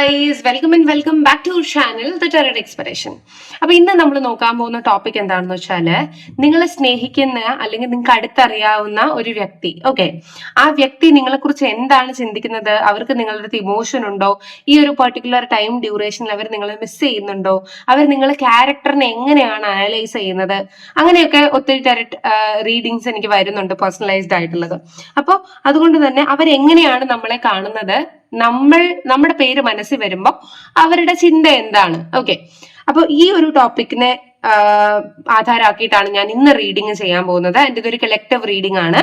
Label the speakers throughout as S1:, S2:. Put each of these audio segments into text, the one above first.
S1: Guys welcome and welcome back to channel the tarot exploration അപ്പൊ ഇന്ന് നമ്മൾ നോക്കാൻ പോകുന്ന ടോപ്പിക് എന്താണെന്ന് വെച്ചാൽ നിങ്ങളെ സ്നേഹിക്കുന്ന അല്ലെങ്കിൽ നിങ്ങൾക്ക് അടുത്തറിയാവുന്ന ഒരു വ്യക്തി ഓക്കെ ആ വ്യക്തി നിങ്ങളെ കുറിച്ച് എന്താണ് ചിന്തിക്കുന്നത്? അവർക്ക് നിങ്ങളുടെ അടുത്ത് ഇമോഷൻ ഉണ്ടോ? ഈ ഒരു പെർട്ടിക്കുലർ ടൈം ഡ്യൂറേഷനിൽ അവർ നിങ്ങളെ മിസ് ചെയ്യുന്നുണ്ടോ? അവർ നിങ്ങളെ ക്യാരക്ടറിനെ എങ്ങനെയാണ് അനലൈസ് ചെയ്യുന്നത്? അങ്ങനെയൊക്കെ ഒത്തിരി ടെററ്റ് റീഡിങ്സ് എനിക്ക് വരുന്നുണ്ട് പേഴ്സണലൈസ്ഡ് ആയിട്ടുള്ളത്. അപ്പോൾ അതുകൊണ്ട് തന്നെ അവരെങ്ങനെയാണ് നമ്മളെ കാണുന്നത്? നമ്മൾ നമ്മുടെ പേര് മനസ്സിൽ വരുമ്പോൾ അവരുടെ ചിന്ത എന്താണ്? ഓക്കെ അപ്പൊ ഈ ഒരു ടോപ്പിക്കിനെ ആധാരമാക്കിയിട്ടാണ് ഞാൻ ഇന്ന് റീഡിങ് ചെയ്യാൻ പോകുന്നത്. എന്റെ ഇതൊരു കളക്റ്റീവ് റീഡിംഗ് ആണ്.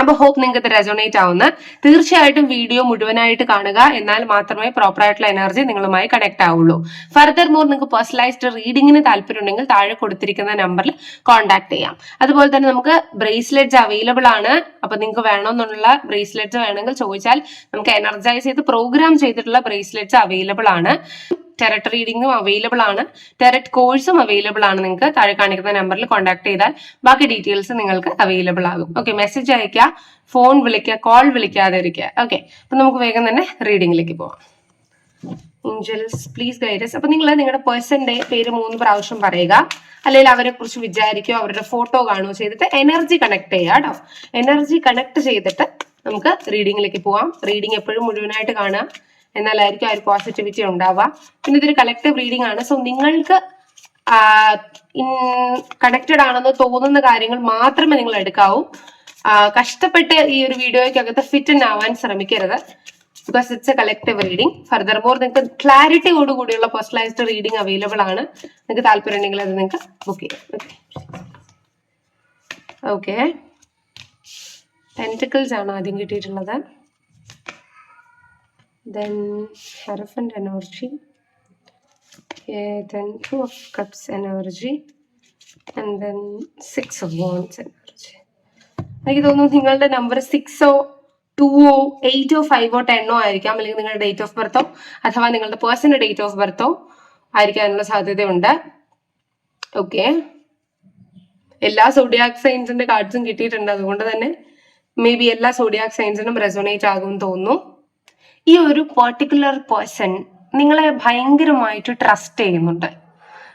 S1: അപ്പൊ ഹോപ്പ് നിങ്ങൾക്ക് ഇത് റെസോണേറ്റ് ആവുന്ന. തീർച്ചയായിട്ടും വീഡിയോ മുഴുവനായിട്ട് കാണുക. എന്നാൽ മാത്രമേ പ്രോപ്പർ ആയിട്ടുള്ള എനർജി നിങ്ങളുമായി കണക്ട് ആവുള്ളൂ. ഫർദർ മോർ നിങ്ങൾക്ക് പേഴ്സണലൈസ്ഡ് റീഡിങ്ങിന് താല്പര്യമുണ്ടെങ്കിൽ താഴെ കൊടുത്തിരിക്കുന്ന നമ്പറിൽ കോൺടാക്ട് ചെയ്യാം. അതുപോലെ തന്നെ നമുക്ക് ബ്രേസ്ലെറ്റ്സ് അവൈലബിൾ ആണ്. അപ്പൊ നിങ്ങൾക്ക് വേണമെന്നുള്ള ബ്രേസ്ലെറ്റ്സ് വേണമെങ്കിൽ ചോദിച്ചാൽ നമുക്ക് എനർജൈസ് ചെയ്ത് പ്രോഗ്രാം ചെയ്തിട്ടുള്ള ബ്രേസ്ലെറ്റ്സ് അവൈലബിൾ ആണ്. ടെററ്റ് റീഡിങ്ങും അവൈലബിൾ ആണ്. ടെററ്റ് കോഴ്സും അവൈലബിൾ ആണ്. നിങ്ങൾക്ക് താഴെ കാണിക്കുന്ന നമ്പറിൽ കോൺടാക്ട് ചെയ്താൽ ബാക്കി ഡീറ്റെയിൽസ് നിങ്ങൾക്ക് അവൈലബിൾ ആകും. ഓക്കെ മെസ്സേജ് അയക്കുക ഫോൺ വിളിക്കുക കോൾ വിളിക്കാതെ ഇരിക്കുക. ഓക്കെ അപ്പൊ നമുക്ക് വേഗം തന്നെ റീഡിംഗിലേക്ക് പോവാം. ഏഞ്ചൽസ് പ്ലീസ് ഗൈഡസ് അപ്പൊ നിങ്ങൾ നിങ്ങളുടെ പേഴ്സന്റെ പേര് മൂന്ന് പ്രാവശ്യം പറയുക. അല്ലെങ്കിൽ അവരെ കുറിച്ച് വിചാരിക്കുകയോ അവരുടെ ഫോട്ടോ കാണുകയോ ചെയ്തിട്ട് എനർജി കണക്ട് ചെയ്യുക കേട്ടോ. എനർജി കണക്ട് ചെയ്തിട്ട് നമുക്ക് റീഡിങ്ങിലേക്ക് പോവാം. റീഡിംഗ് എപ്പോഴും മുഴുവനായിട്ട് കാണുക. എന്നാലായിരിക്കും ആ ഒരു പോസിറ്റിവിറ്റി ഉണ്ടാവുക. പിന്നെ ഇതൊരു കളക്റ്റീവ് റീഡിംഗ് ആണ്. സോ നിങ്ങൾക്ക് കണക്റ്റഡ് ആണെന്ന് തോന്നുന്ന കാര്യങ്ങൾ മാത്രമേ നിങ്ങൾ എടുക്കാവൂ. കഷ്ടപ്പെട്ട് ഈ ഒരു വീഡിയോയ്ക്കകത്ത് ഫിറ്റ് ആവാൻ ശ്രമിക്കരുത്. Because it's a collective reading further more നിങ്ങൾക്ക് ക്ലാരിറ്റിയോട് കൂടിയുള്ള പേഴ്സണലൈസ്ഡ് റീഡിംഗ് അവൈലബിൾ ആണ്. നിങ്ങൾക്ക് താല്പര്യം ഉണ്ടെങ്കിൽ അത് നിങ്ങൾക്ക് ബുക്ക് ചെയ്യാം. ഓക്കെ ടെന്റിക്കിൾസ് ആണ് ആദ്യം കിട്ടിയിട്ടുള്ളത്? Then Hierophant energy, okay, then Two of Cups energy, and then Six of Wands energy. എനിക്ക് തോന്നുന്നു നിങ്ങളുടെ നമ്പർ സിക്സോ ടുവോ എയ്റ്റോ ഫൈവോ ടെന്നോ ആയിരിക്കാം. അല്ലെങ്കിൽ നിങ്ങളുടെ ഡേറ്റ് ഓഫ് ബർത്തോ അഥവാ നിങ്ങളുടെ പേഴ്സണൽ ഡേറ്റ് ഓഫ് ബർത്തോ ആയിരിക്കാനുള്ള സാധ്യതയുണ്ട്. ഓക്കെ എല്ലാ സോഡിയാക് സൈൻസിന്റെ കാർഡ്സും കിട്ടിയിട്ടുണ്ട്. അതുകൊണ്ട് തന്നെ മേ ബി എല്ലാ സോഡിയാക് സൈൻസിനും റെസോണേറ്റ് ആകുമെന്ന് തോന്നുന്നു. ഈ ഒരു പെർട്ടിക്കുലർ പേഴ്സൺ നിങ്ങളെ ഭയങ്കരമായിട്ട് ട്രസ്റ്റ് ചെയ്യുന്നുണ്ട്.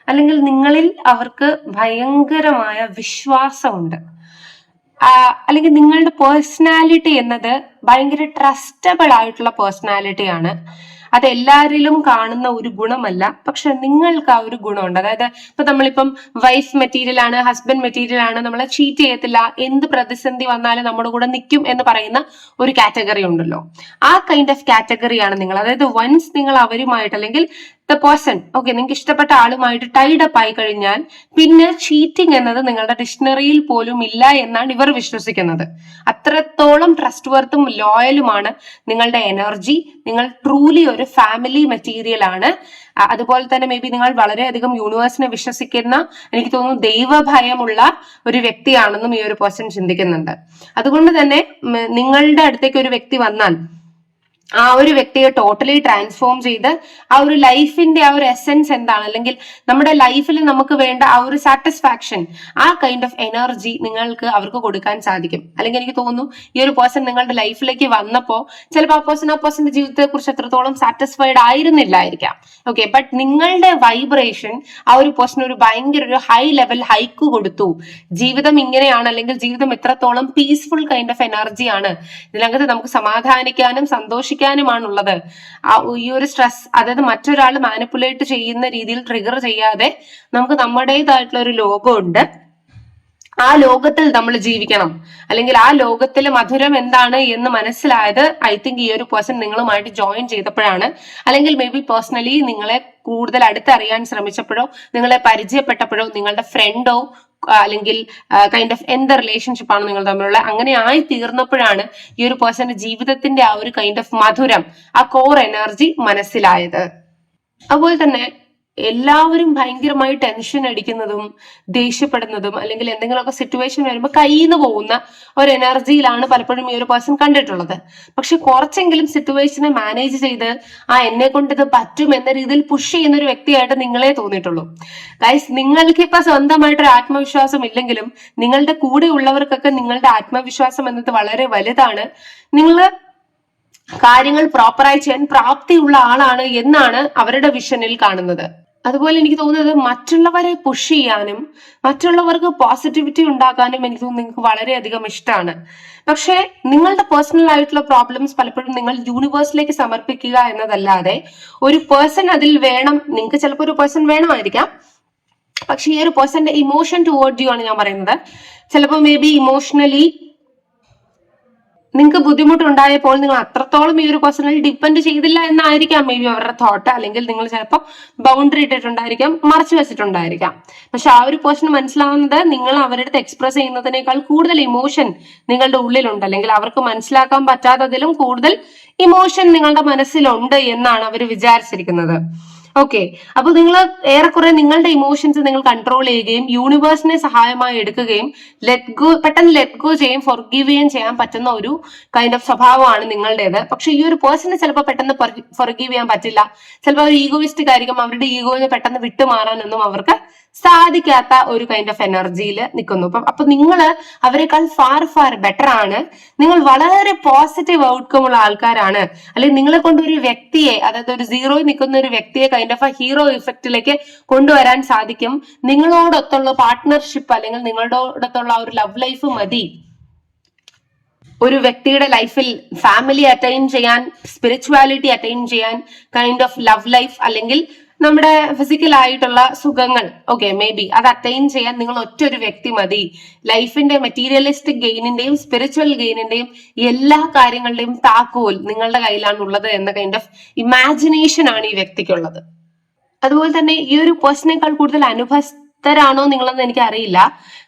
S1: അല്ലെങ്കിൽ നിങ്ങളിൽ അവർക്ക് ഭയങ്കരമായ വിശ്വാസമുണ്ട്. അല്ലെങ്കിൽ നിങ്ങളുടെ പേഴ്സണാലിറ്റി എന്നത് ഭയങ്കര ട്രസ്റ്റബിൾ ആയിട്ടുള്ള പേഴ്സണാലിറ്റിയാണ് അത് കാണുന്ന ഒരു ഗുണമല്ല. പക്ഷെ നിങ്ങൾക്ക് ആ ഒരു ഗുണമുണ്ട്. അതായത് ഇപ്പൊ നമ്മളിപ്പം വൈഫ് മെറ്റീരിയൽ ആണ് ഹസ്ബൻഡ് മെറ്റീരിയൽ ആണ് നമ്മളെ ചീറ്റ് ചെയ്യത്തില്ല എന്ത് പ്രതിസന്ധി വന്നാലും നമ്മുടെ കൂടെ നിൽക്കും എന്ന് പറയുന്ന ഒരു കാറ്റഗറി ഉണ്ടല്ലോ. ആ കൈൻഡ് ഓഫ് കാറ്റഗറിയാണ് നിങ്ങൾ. അതായത് വൺസ് നിങ്ങൾ അവരുമായിട്ട് അല്ലെങ്കിൽ ദ പേഴ്സൺ ഓക്കെ നിങ്ങൾക്ക് ഇഷ്ടപ്പെട്ട ആളുമായിട്ട് ടൈഡ് അപ്പ് ആയി കഴിഞ്ഞാൽ പിന്നെ ചീറ്റിംഗ് എന്നത് നിങ്ങളുടെ ഡിക്ഷണറിയിൽ പോലും ഇല്ല എന്നാണ് ഇവർ വിശ്വസിക്കുന്നത്. അത്രത്തോളം ട്രസ്റ്റ് വർത്തും ലോയലുമാണ് നിങ്ങളുടെ എനർജി നിങ്ങൾ ട്രൂലി ഒരു ഫാമിലി മെറ്റീരിയൽ ആണ്. അതുപോലെ തന്നെ മേ ബി നിങ്ങൾ വളരെയധികം യൂണിവേഴ്സിനെ വിശ്വസിക്കുന്ന എനിക്ക് തോന്നുന്നു ദൈവഭയമുള്ള ഒരു വ്യക്തിയാണെന്നും ഈ ഒരു പേഴ്സൺ ചിന്തിക്കുന്നുണ്ട്. അതുകൊണ്ട് തന്നെ നിങ്ങളുടെ അടുത്തേക്ക് ഒരു വ്യക്തി വന്നാൽ ആ ഒരു വ്യക്തിയെ ടോട്ടലി ട്രാൻസ്ഫോം ചെയ്ത് ആ ഒരു ലൈഫിന്റെ ആ ഒരു എസെൻസ് എന്താണ്? അല്ലെങ്കിൽ നമ്മുടെ ലൈഫിൽ നമുക്ക് വേണ്ട ആ ഒരു സാറ്റിസ്ഫാക്ഷൻ ആ കൈൻഡ് ഓഫ് എനർജി നിങ്ങൾക്ക് അവർക്ക് കൊടുക്കാൻ സാധിക്കും. അല്ലെങ്കിൽ എനിക്ക് തോന്നുന്നു ഈ ഒരു പേഴ്സൺ നിങ്ങളുടെ ലൈഫിലേക്ക് വന്നപ്പോൾ ചിലപ്പോൾ ആ പേഴ്സൺ ആ പേഴ്സന്റെ ജീവിതത്തെ കുറിച്ച് എത്രത്തോളം സാറ്റിസ്ഫൈഡ് ആയിരുന്നില്ലായിരിക്കാം. ഓക്കെ ബട്ട് നിങ്ങളുടെ വൈബ്രേഷൻ ആ ഒരു പേഴ്സൺ ഒരു ഭയങ്കര ഒരു ഹൈ ലെവൽ ഹൈക്ക് കൊടുത്തു. ജീവിതം ഇങ്ങനെയാണ് അല്ലെങ്കിൽ ജീവിതം എത്രത്തോളം പീസ്ഫുൾ കൈൻഡ് ഓഫ് എനർജിയാണ് ഇതിനകത്ത് നമുക്ക് സമാധാനിക്കാനും സന്തോഷിക്കാനുമാണുള്ളത് ആ ഈ ഒരു സ്ട്രെസ് അതായത് മറ്റൊരാൾ മാനിപ്പുലേറ്റ് ചെയ്യുന്ന രീതിയിൽ ട്രിഗർ ചെയ്യാതെ നമുക്ക് നമ്മുടേതായിട്ടുള്ള ഒരു ലോകമുണ്ട് ആ ലോകത്തിൽ നമ്മൾ ജീവിക്കണം. അല്ലെങ്കിൽ ആ ലോകത്തിലെ മധുരം എന്താണ് എന്ന് മനസ്സിലായത് ഐ തിങ്ക് ഈ ഒരു പേഴ്സൺ നിങ്ങളുമായിട്ട് ജോയിൻ ചെയ്തപ്പോഴാണ്. അല്ലെങ്കിൽ മേ ബി പേഴ്സണലി നിങ്ങളെ കൂടുതൽ അടുത്തറിയാൻ ശ്രമിച്ചപ്പോഴോ നിങ്ങളെ പരിചയപ്പെട്ടപ്പോഴോ നിങ്ങളുടെ ഫ്രണ്ടോ അല്ലെങ്കിൽ കൈൻഡ് ഓഫ് എന്ത് റിലേഷൻഷിപ്പ് ആണ് നിങ്ങൾ തമ്മിലുള്ള. അങ്ങനെ ആയി തീർന്നപ്പോഴാണ് ഈ ഒരു പേഴ്സന്റെ ജീവിതത്തിന്റെ ആ ഒരു കൈൻഡ് ഓഫ് മധുരം ആ കോർ എനർജി മനസ്സിലായത്. അതുപോലെ തന്നെ എല്ലാവരും ഭയങ്കരമായി ടെൻഷൻ അടിക്കുന്നതും ദേഷ്യപ്പെടുന്നതും അല്ലെങ്കിൽ എന്തെങ്കിലുമൊക്കെ സിറ്റുവേഷൻ വരുമ്പോൾ കയ്യിൽ നിന്ന് പോകുന്ന ഒരു എനർജിയിലാണ് പലപ്പോഴും ഈ ഒരു പേഴ്സൺ കണ്ടിട്ടുള്ളത്. പക്ഷെ കുറച്ചെങ്കിലും സിറ്റുവേഷനെ മാനേജ് ചെയ്ത് ആ എന്നെ കൊണ്ട് ഇത് പറ്റും എന്ന രീതിയിൽ പുഷ് ചെയ്യുന്ന ഒരു വ്യക്തിയായിട്ട് നിങ്ങളെ തോന്നിയിട്ടുള്ളൂ. ഗൈസ് നിങ്ങൾക്ക് ഇപ്പൊ സ്വന്തമായിട്ടൊരു ആത്മവിശ്വാസം ഇല്ലെങ്കിലും നിങ്ങളുടെ കൂടെ ഉള്ളവർക്കൊക്കെ നിങ്ങളുടെ ആത്മവിശ്വാസം എന്നത് വളരെ വലുതാണ്. നിങ്ങൾ കാര്യങ്ങൾ പ്രോപ്പറായി ചെയ്യാൻ പ്രാപ്തിയുള്ള ആളാണ് എന്നാണ് അവരുടെ വിഷനിൽ കാണുന്നത്. അതുപോലെ എനിക്ക് തോന്നുന്നത് മറ്റുള്ളവരെ പുഷ് ചെയ്യാനും മറ്റുള്ളവർക്ക് പോസിറ്റിവിറ്റി ഉണ്ടാക്കാനും എനിക്ക് തോന്നുന്നു നിങ്ങൾക്ക് വളരെയധികം ഇഷ്ടമാണ്. പക്ഷേ നിങ്ങളുടെ പേഴ്സണൽ ആയിട്ടുള്ള പ്രോബ്ലംസ് പലപ്പോഴും നിങ്ങൾ യൂണിവേഴ്സിലേക്ക് സമർപ്പിക്കുക എന്നതല്ലാതെ ഒരു പേഴ്സൺ അതിൽ വേണം നിങ്ങൾക്ക് ചിലപ്പോൾ ഒരു പേഴ്സൺ വേണമായിരിക്കാം. പക്ഷെ ഈ ഒരു പേഴ്സന്റെ ഇമോഷൻ ടുവേർഡ് യു ആണ് ഞാൻ പറയുന്നത്. ചിലപ്പോൾ മേ ബി ഇമോഷണലി നിങ്ങൾക്ക് ബുദ്ധിമുട്ടുണ്ടായപ്പോൾ നിങ്ങൾ അത്രത്തോളം ഈ ഒരു പേഴ്സണൽ ഡിപ്പെൻഡ് ചെയ്തില്ല എന്നായിരിക്കാം. മേ ബി അവരുടെ തോട്ട് അല്ലെങ്കിൽ നിങ്ങൾ ചിലപ്പോൾ ബൗണ്ടറി ഇട്ടിട്ടുണ്ടായിരിക്കാം മറച്ചു വെച്ചിട്ടുണ്ടായിരിക്കാം. പക്ഷെ ആ ഒരു പേഴ്സൺ മനസ്സിലാവുന്നത് നിങ്ങൾ അവരുടെ അടുത്ത് എക്സ്പ്രസ് ചെയ്യുന്നതിനേക്കാൾ കൂടുതൽ ഇമോഷൻ നിങ്ങളുടെ ഉള്ളിലുണ്ട്. അല്ലെങ്കിൽ അവർക്ക് മനസ്സിലാക്കാൻ പറ്റാത്തതിലും കൂടുതൽ ഇമോഷൻ നിങ്ങളുടെ മനസ്സിലുണ്ട് എന്നാണ് അവർ വിചാരിച്ചിരിക്കുന്നത്. ഓക്കെ അപ്പൊ നിങ്ങൾ ഏറെക്കുറെ നിങ്ങളുടെ ഇമോഷൻസ് നിങ്ങൾ കൺട്രോൾ ചെയ്യുകയും യൂണിവേഴ്സിനെ സഹായമായി എടുക്കുകയും ലെറ്റ് ഗോ പെട്ടെന്ന് ലെറ്റ് ഗോ ചെയ്യും ഫൊർഗീവുകയും ചെയ്യാൻ പറ്റുന്ന ഒരു കൈൻഡ് ഓഫ് സ്വഭാവമാണ് നിങ്ങളുടേത്. പക്ഷെ ഈ ഒരു പേഴ്സണെ ചിലപ്പോൾ പെട്ടെന്ന് ഫൊർഗീവ് ചെയ്യാൻ പറ്റില്ല. ചിലപ്പോൾ അവർ ഈഗോയിസ്റ്റിക് ആയിരിക്കും. അവരുടെ ഈഗോയിനെ പെട്ടെന്ന് വിട്ടുമാറാനൊന്നും അവർക്ക് സാധിക്കാത്ത ഒരു കൈൻഡ് ഓഫ് എനർജിയിൽ നിൽക്കുന്നു അപ്പം അപ്പൊ നിങ്ങൾ അവരെക്കാൾ ഫാർ ഫാർ ബെറ്റർ ആണ്. നിങ്ങൾ വളരെ പോസിറ്റീവ് ഔട്ട്കം ഉള്ള ആൾക്കാരാണ്. അല്ലെങ്കിൽ നിങ്ങളെ കൊണ്ട് ഒരു വ്യക്തിയെ അതായത് ഒരു സീറോയിൽ നിൽക്കുന്ന ഒരു വ്യക്തിയെ കൈൻഡ് ഓഫ് ഹീറോ ഇഫക്റ്റിലേക്ക് കൊണ്ടുവരാൻ സാധിക്കും. നിങ്ങളോടൊത്തുള്ള പാർട്ട്ണർഷിപ്പ് അല്ലെങ്കിൽ നിങ്ങളോടൊത്തുള്ള ഒരു ലവ് ലൈഫ് മതി. ഒരു വ്യക്തിയുടെ ലൈഫിൽ ഫാമിലി അറ്റൈൻ ചെയ്യാൻ സ്പിരിച്വാലിറ്റി അറ്റൈൻ ചെയ്യാൻ കൈൻഡ് ഓഫ് ലവ് ലൈഫ് അല്ലെങ്കിൽ നമ്മുടെ ഫിസിക്കൽ ആയിട്ടുള്ള സുഖങ്ങൾ ഓക്കെ മേ ബി അത് അറ്റൈൻ ചെയ്യാൻ നിങ്ങൾ ഒറ്റ ഒരു വ്യക്തി മതി. ലൈഫിന്റെ മെറ്റീരിയലിസ്റ്റിക് ഗെയിനിന്റെയും സ്പിരിച്വൽ ഗെയിനിന്റെയും എല്ലാ കാര്യങ്ങളുടെയും താക്കോൽ നിങ്ങളുടെ കയ്യിലാണ് ഉള്ളത് എന്ന കൈൻഡ് ഓഫ് ഇമാജിനേഷൻ ആണ് ഈ വ്യക്തിക്കുള്ളത്. അതുപോലെ തന്നെ ഈ ഒരു പേഴ്സണേക്കാൾ കൂടുതൽ അനുഭവസ്ഥരാണോ നിങ്ങളെന്ന് എനിക്ക് അറിയില്ല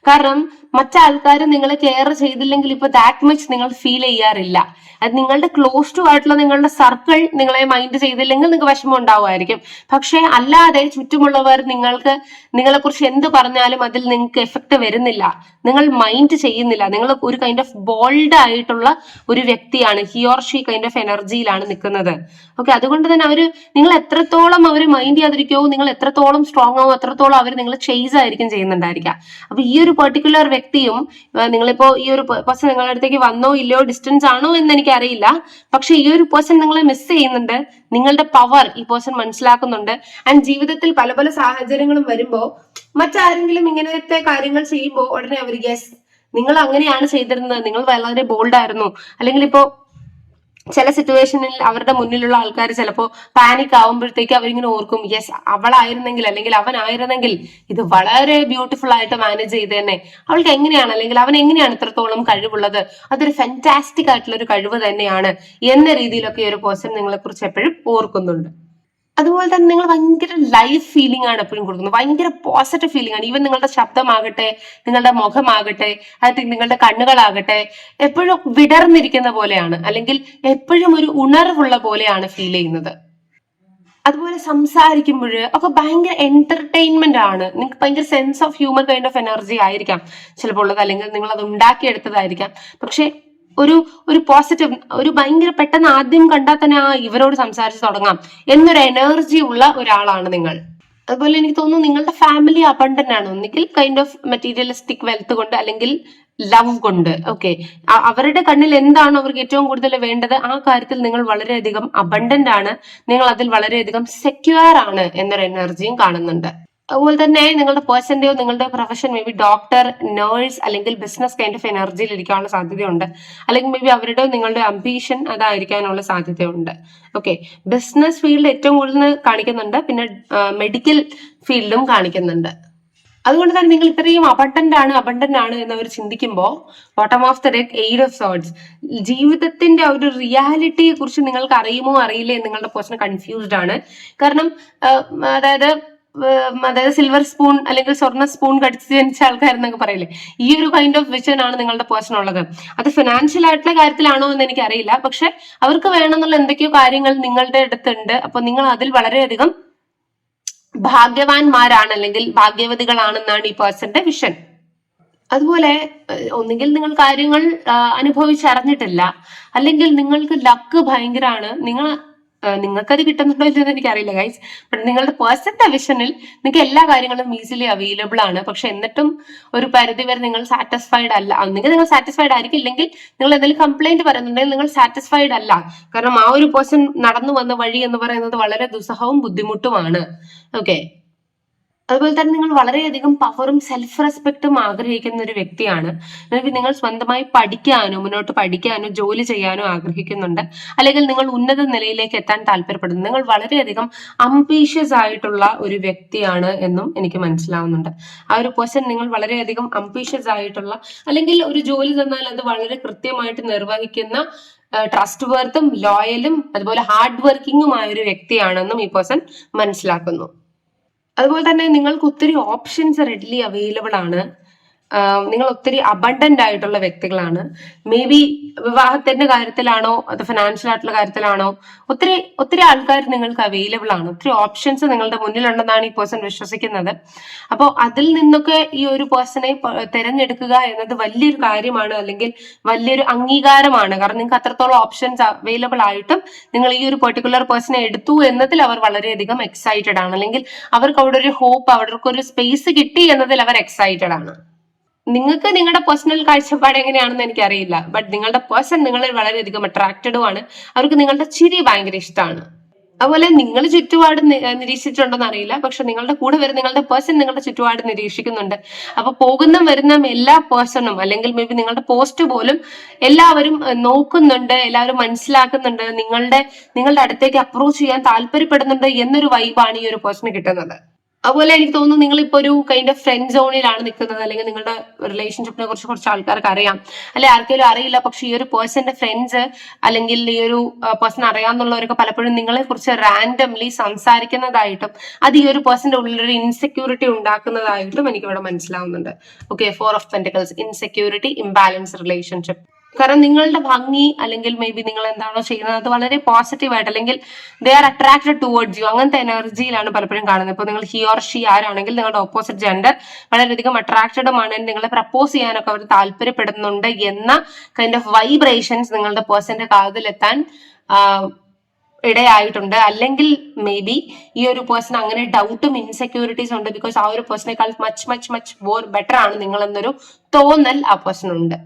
S1: കാരണം മറ്റാൾക്കാർ നിങ്ങളെ കെയർ ചെയ്തില്ലെങ്കിൽ ഇപ്പൊ ദാറ്റ് മച്ച് നിങ്ങൾ ഫീൽ ചെയ്യാറില്ല. അത് നിങ്ങളുടെ ക്ലോസ് ടു ആയിട്ടുള്ള നിങ്ങളുടെ സർക്കിൾ നിങ്ങളെ മൈൻഡ് ചെയ്തില്ലെങ്കിൽ നിങ്ങൾക്ക് വിഷമം ഉണ്ടാവുമായിരിക്കും. പക്ഷെ അല്ലാതെ ചുറ്റുമുള്ളവർ നിങ്ങൾക്ക് നിങ്ങളെ കുറിച്ച് എന്ത് പറഞ്ഞാലും അതിൽ നിങ്ങൾക്ക് എഫക്ട് വരുന്നില്ല. നിങ്ങൾ മൈൻഡ് ചെയ്യുന്നില്ല. നിങ്ങൾ ഒരു കൈൻഡ് ഓഫ് ബോൾഡ് ആയിട്ടുള്ള ഒരു വ്യക്തിയാണ്. He or she kind of എനർജിയിലാണ് നിൽക്കുന്നത്. ഓക്കെ അതുകൊണ്ട് തന്നെ അവർ നിങ്ങൾ എത്രത്തോളം അവർ മൈൻഡ് ചെയ്യാതിരിക്കുമോ നിങ്ങൾ എത്രത്തോളം സ്ട്രോങ് ആവും അത്രത്തോളം അവർ നിങ്ങൾ ചെയ്സ് ആയിരിക്കും ചെയ്യുന്നുണ്ടായിരിക്കാം അപ്പൊ ഈ ഒരു പെർട്ടിക്കുലർ വ്യക്തിയും നിങ്ങളിപ്പോ ഈ ഒരു പേഴ്സൺ നിങ്ങളുടെ അടുത്തേക്ക് വന്നോ ഇല്ലയോ ഡിസ്റ്റൻസ് ആണോ എന്ന് എനിക്ക് അറിയില്ല പക്ഷെ ഈ ഒരു പേഴ്സൺ നിങ്ങളെ മിസ് ചെയ്യുന്നുണ്ട്. നിങ്ങളുടെ പവർ ഈ പേഴ്സൺ മനസ്സിലാക്കുന്നുണ്ട്. ആൻഡ് ജീവിതത്തിൽ പല പല സാഹചര്യങ്ങളും വരുമ്പോ മറ്റാരെങ്കിലും ഇങ്ങനത്തെ കാര്യങ്ങൾ ചെയ്യുമ്പോൾ ഉടനെ അവർ യെസ് നിങ്ങൾ അങ്ങനെയാണ് ചെയ്തിരുന്നത്. നിങ്ങൾ വളരെ ബോൾഡ് ആയിരുന്നു. അല്ലെങ്കിൽ ഇപ്പോ ചില സിറ്റുവേഷനിൽ അവരുടെ മുന്നിലുള്ള ആൾക്കാർ ചിലപ്പോൾ പാനിക് ആവുമ്പോഴത്തേക്ക് അവരിങ്ങനെ ഓർക്കും യെസ് അവളായിരുന്നെങ്കിൽ അല്ലെങ്കിൽ അവനായിരുന്നെങ്കിൽ ഇത് വളരെ ബ്യൂട്ടിഫുൾ ആയിട്ട് മാനേജ് ചെയ്തതന്നെ അവൾക്ക് എങ്ങനെയാണ്? അല്ലെങ്കിൽ അവൻ എങ്ങനെയാണ് ഇത്രത്തോളം കഴിവുള്ളത്? അതൊരു ഫാന്റാസ്റ്റിക് ആയിട്ടുള്ള ഒരു കഴിവ് തന്നെയാണ്. എന്ന രീതിയിലൊക്കെ ഒരു പേഴ്സൺ നിങ്ങളെ കുറിച്ച് എപ്പോഴും ഓർക്കുന്നുണ്ട്. അതുപോലെ തന്നെ നിങ്ങൾ ഭയങ്കര ലൈഫ് ഫീലിംഗ് ആണ് എപ്പോഴും കൊടുക്കുന്നത്. ഭയങ്കര പോസിറ്റീവ് ഫീലിംഗ് ആണ്. ഈവൻ നിങ്ങളുടെ ശബ്ദമാകട്ടെ നിങ്ങളുടെ മുഖമാകട്ടെ അത് നിങ്ങളുടെ കണ്ണുകളാകട്ടെ എപ്പോഴും വിടർന്നിരിക്കുന്ന പോലെയാണ്. അല്ലെങ്കിൽ എപ്പോഴും ഒരു ഉണർവുള്ള പോലെയാണ് ഫീൽ ചെയ്യുന്നത്. അതുപോലെ സംസാരിക്കുമ്പോൾ ഒക്കെ ഭയങ്കര എന്റർടൈൻമെന്റ് ആണ്. നിങ്ങൾക്ക് ഭയങ്കര sense of humour kind of energy ആയിരിക്കാം. ചിലപ്പോൾ ഉള്ളത് അല്ലെങ്കിൽ നിങ്ങൾ അത് ഉണ്ടാക്കിയെടുത്തതായിരിക്കാം. പക്ഷെ ഒരു ഒരു പോസിറ്റീവ് ഒരു ഭയങ്കര പെട്ടെന്ന് ആദ്യം കണ്ടാൽ തന്നെ ആ ഇവരോട് സംസാരിച്ച് തുടങ്ങാം. എന്നൊരു എനർജി ഉള്ള ഒരാളാണ് നിങ്ങൾ. അതുപോലെ എനിക്ക് തോന്നുന്നു നിങ്ങളുടെ ഫാമിലി അബണ്ടന്റ് ആണ്. ഒന്നുകിൽ കൈൻഡ് ഓഫ് മെറ്റീരിയലിസ്റ്റിക് വെൽത്ത് കൊണ്ട് അല്ലെങ്കിൽ ലവ് കൊണ്ട്. ഓക്കെ അവരുടെ കണ്ണിൽ എന്താണ് അവർക്ക് ഏറ്റവും കൂടുതൽ വേണ്ടത്? ആ കാര്യത്തിൽ നിങ്ങൾ വളരെയധികം അബണ്ടന്റ് ആണ്. നിങ്ങൾ അതിൽ വളരെയധികം സെക്യൂർ ആണ് എന്നൊരു എനർജിയും കാണുന്നുണ്ട്. അതുപോലെ തന്നെ നിങ്ങളുടെ പേഴ്സന്റെയോ നിങ്ങളുടെ profession maybe doctor nurse അല്ലെങ്കിൽ ബിസിനസ് കൈൻഡ് ഓഫ് എനർജിയിൽ ഇരിക്കാനുള്ള സാധ്യതയുണ്ട്. അല്ലെങ്കിൽ മേ ബി അവരുടെ നിങ്ങളുടെ അംബീഷൻ അതായിരിക്കാനുള്ള സാധ്യതയുണ്ട്. ഓക്കെ ബിസിനസ് ഫീൽഡ് ഏറ്റവും കൂടുതൽ കാണിക്കുന്നുണ്ട്. പിന്നെ മെഡിക്കൽ ഫീൽഡും കാണിക്കുന്നുണ്ട്. അതുകൊണ്ട് തന്നെ നിങ്ങൾ ഇത്രയും അബണ്ടന്റ് ആണ് അബണ്ടന്റ് ആണ് എന്നവർ ചിന്തിക്കുമ്പോൾ bottom of the deck eight of swords ജീവിതത്തിന്റെ ഒരു റിയാലിറ്റിയെ കുറിച്ച് നിങ്ങൾക്ക് അറിയുമോ അറിയില്ലേ നിങ്ങളുടെ പേഴ്സൺ കൺഫ്യൂസ്ഡ് ആണ്. കാരണം അതായത് അതായത് സിൽവർ സ്പൂൺ അല്ലെങ്കിൽ സ്വർണ സ്പൂൺ കടിച്ച് ജനിച്ച ആൾക്കാരെന്നൊക്കെ പറയില്ലേ? ഈ ഒരു കൈൻഡ് ഓഫ് വിഷൻ ആണ് നിങ്ങളുടെ പേഴ്സൺ ഉള്ളത്. അത് ഫിനാൻഷ്യൽ ആയിട്ടുള്ള കാര്യത്തിലാണോ എന്ന് എനിക്ക് അറിയില്ല പക്ഷെ അവർക്ക് വേണമെന്നുള്ള എന്തൊക്കെയോ കാര്യങ്ങൾ നിങ്ങളുടെ അടുത്തുണ്ട്. അപ്പൊ നിങ്ങൾ അതിൽ വളരെയധികം ഭാഗ്യവാന്മാരാണ് അല്ലെങ്കിൽ ഭാഗ്യവതികളാണെന്നാണ് ഈ പേഴ്സന്റെ വിഷൻ അതുപോലെ ഒന്നുകിൽ നിങ്ങൾ കാര്യങ്ങൾ അനുഭവിച്ചറിഞ്ഞിട്ടില്ല. അല്ലെങ്കിൽ നിങ്ങൾക്ക് ലക്ക് ഭയങ്കരമാണ് നിങ്ങൾ നിങ്ങൾക്കത് കിട്ടുന്നുണ്ടോ ഇല്ലെന്ന് എനിക്കറിയില്ല ഗൈസ് ബട്ട് നിങ്ങളുടെ പേഴ്സണൽ വിഷനിൽ നിങ്ങൾക്ക് എല്ലാ കാര്യങ്ങളും ഈസിലി അവൈലബിൾ ആണ്. പക്ഷെ എന്നിട്ടും ഒരു പരിധി വരെ നിങ്ങൾ സാറ്റിസ്ഫൈഡ് അല്ല. അല്ലെങ്കിൽ നിങ്ങൾ സാറ്റിസ്ഫൈഡ് ആയിരിക്കും. ഇല്ലെങ്കിൽ നിങ്ങൾ എന്തെങ്കിലും കംപ്ലൈന്റ് പറയുന്നുണ്ടെങ്കിൽ നിങ്ങൾ സാറ്റിസ്ഫൈഡ് അല്ല. കാരണം ആ ഒരു പേഴ്സൺ നടന്നു വന്ന വഴി എന്ന് പറയുന്നത് വളരെ ദുസ്സഹവും ബുദ്ധിമുട്ടുമാണ്. ഓക്കെ അതുപോലെ തന്നെ നിങ്ങൾ വളരെയധികം പവറും സെൽഫ് റെസ്പെക്റ്റും ആഗ്രഹിക്കുന്ന ഒരു വ്യക്തിയാണ്. നിങ്ങൾക്ക് നിങ്ങൾ സ്വന്തമായി പഠിക്കാനോ മുന്നോട്ട് പഠിക്കാനോ ജോലി ചെയ്യാനോ ആഗ്രഹിക്കുന്നുണ്ട്. അല്ലെങ്കിൽ നിങ്ങൾ ഉന്നത നിലയിലേക്ക് എത്താൻ താല്പര്യപ്പെടുന്നു. നിങ്ങൾ വളരെയധികം അംബീഷ്യസ് ആയിട്ടുള്ള ഒരു വ്യക്തിയാണ് എന്നും എനിക്ക് മനസ്സിലാവുന്നുണ്ട്. ആ ഒരു പേഴ്സൺ നിങ്ങൾ വളരെയധികം അംബീഷ്യസ് ആയിട്ടുള്ള അല്ലെങ്കിൽ ഒരു ജോലി തന്നാൽ അത് വളരെ കൃത്യമായിട്ട് നിർവഹിക്കുന്ന ട്രസ്റ്റ് വർത്തും ലോയലും അതുപോലെ ഹാർഡ് വർക്കിംഗുമായ ഒരു വ്യക്തിയാണെന്നും ഈ പേഴ്സൺ മനസ്സിലാക്കുന്നു. അതുപോലെ തന്നെ നിങ്ങൾക്ക് ഒത്തിരി ഓപ്ഷൻസ് റെഡിലി അവൈലബിൾ ആണ്. നിങ്ങൾ ഒത്തിരി അബണ്ടന്റ് ആയിട്ടുള്ള വ്യക്തികളാണ്. മേ ബി വിവാഹത്തിന്റെ കാര്യത്തിലാണോ അത് ഫിനാൻഷ്യൽ ആയിട്ടുള്ള കാര്യത്തിലാണോ ഒത്തിരി ഒത്തിരി ആൾക്കാർ നിങ്ങൾക്ക് അവൈലബിൾ ആണ്. ഒത്തിരി ഓപ്ഷൻസ് നിങ്ങളുടെ മുന്നിലുണ്ടെന്നാണ് ഈ പേഴ്സൺ വിശ്വസിക്കുന്നത്. അപ്പോൾ അതിൽ നിന്നൊക്കെ ഈ ഒരു പേഴ്സണെ തിരഞ്ഞെടുക്കുക എന്നത് വലിയൊരു കാര്യമാണ് അല്ലെങ്കിൽ വലിയൊരു അംഗീകാരമാണ്. കാരണം നിങ്ങൾക്ക് അത്രത്തോളം ഓപ്ഷൻസ് അവൈലബിൾ ആയിട്ടും നിങ്ങൾ ഈ ഒരു പെർട്ടിക്കുലർ പേഴ്സണെ എടുത്തു എന്നതിൽ അവർ വളരെയധികം എക്സൈറ്റഡ് ആണ്. അല്ലെങ്കിൽ അവർക്ക് അവിടെ ഒരു ഹോപ്പ് അവർക്ക് ഒരു സ്പേസ് കിട്ടി എന്നതിൽ അവർ എക്സൈറ്റഡ് ആണ്. നിങ്ങൾക്ക് നിങ്ങളുടെ പേഴ്സണൽ കാഴ്ചപ്പാട് എങ്ങനെയാണെന്ന് എനിക്കറിയില്ല. ബട്ട് നിങ്ങളുടെ പേഴ്സൺ നിങ്ങൾ വളരെയധികം അട്രാക്റ്റഡും ആണ്. അവർക്ക് നിങ്ങളുടെ ചിരി ഭയങ്കര ഇഷ്ടമാണ്. അതുപോലെ നിങ്ങൾ ചുറ്റുപാട് നിരീക്ഷിച്ചിട്ടുണ്ടോന്ന് അറിയില്ല. പക്ഷെ നിങ്ങളുടെ കൂടെ വരുന്ന നിങ്ങളുടെ പേഴ്സൺ നിങ്ങളുടെ ചുറ്റുപാട് നിരീക്ഷിക്കുന്നുണ്ട്. അപ്പൊ പോകുന്ന വരുന്ന എല്ലാ പേഴ്സണും അല്ലെങ്കിൽ മേ ബി നിങ്ങളുടെ പോസ്റ്റ് പോലും എല്ലാവരും നോക്കുന്നുണ്ട് എല്ലാവരും മനസ്സിലാക്കുന്നുണ്ട് നിങ്ങളുടെ നിങ്ങളുടെ അടുത്തേക്ക് അപ്രോച്ച് ചെയ്യാൻ താല്പര്യപ്പെടുന്നുണ്ട് എന്നൊരു വൈബാണ് ഈ ഒരു പേഴ്സണ് കിട്ടുന്നത്. അതുപോലെ എനിക്ക് തോന്നുന്നു നിങ്ങൾ ഇപ്പൊ ഒരു കൈൻഡ് ഓഫ് ഫ്രണ്ട് സോണിലാണ് നിൽക്കുന്നത്. അല്ലെങ്കിൽ നിങ്ങളുടെ റിലേഷൻഷിപ്പിനെ കുറിച്ച് കുറച്ച് ആൾക്കാർക്ക് അറിയാം. അല്ലെ ആർക്കെങ്കിലും അറിയില്ല പക്ഷെ ഈ ഒരു പേഴ്സന്റെ ഫ്രണ്ട്സ് അല്ലെങ്കിൽ ഈ ഒരു പേഴ്സൺ അറിയാന്നുള്ളവരൊക്കെ പലപ്പോഴും നിങ്ങളെ കുറിച്ച് റാൻഡംലി സംസാരിക്കുന്നതായിട്ടും അത് ഈ ഒരു പേഴ്സന്റെ ഉള്ളിലൊരു ഇൻസെക്യൂരിറ്റി ഉണ്ടാക്കുന്നതായിട്ടും എനിക്ക് ഇവിടെ മനസ്സിലാവുന്നുണ്ട്. Okay four of pentacles insecurity imbalance relationship കാരണം നിങ്ങളുടെ ഭംഗി അല്ലെങ്കിൽ മേ ബി നിങ്ങൾ എന്താണോ ചെയ്യുന്നത് അത് വളരെ പോസിറ്റീവ് ആയിട്ട് അല്ലെങ്കിൽ they are attracted towards you അങ്ങനത്തെ എനർജിയിലാണ് പലപ്പോഴും കാണുന്നത്. ഇപ്പോൾ നിങ്ങൾ ഹിയോർ ഓർ ഷി ആരാണെങ്കിൽ നിങ്ങളുടെ ഓപ്പോസിറ്റ് ജെൻഡർ വളരെയധികം അട്രാക്റ്റഡുമാണ് നിങ്ങളെ പ്രപ്പോസ് ചെയ്യാനൊക്കെ അവർ താല്പര്യപ്പെടുന്നുണ്ട് എന്ന കൈൻഡ് ഓഫ് വൈബ്രേഷൻസ് നിങ്ങളുടെ പേഴ്സന്റെ കാതിലെത്താൻ ഇടയായിട്ടുണ്ട്. അല്ലെങ്കിൽ മേ ബി ഈ ഒരു പേഴ്സൺ അങ്ങനെ ഡൗട്ടും ഇൻസെക്യൂരിറ്റീസ് ഉണ്ട് ബിക്കോസ് ആ ഒരു പേഴ്സണേക്കാൾ much much much more better ആണ് നിങ്ങൾ എന്നൊരു തോന്നൽ ആ പേഴ്സൺ ഉണ്ട്.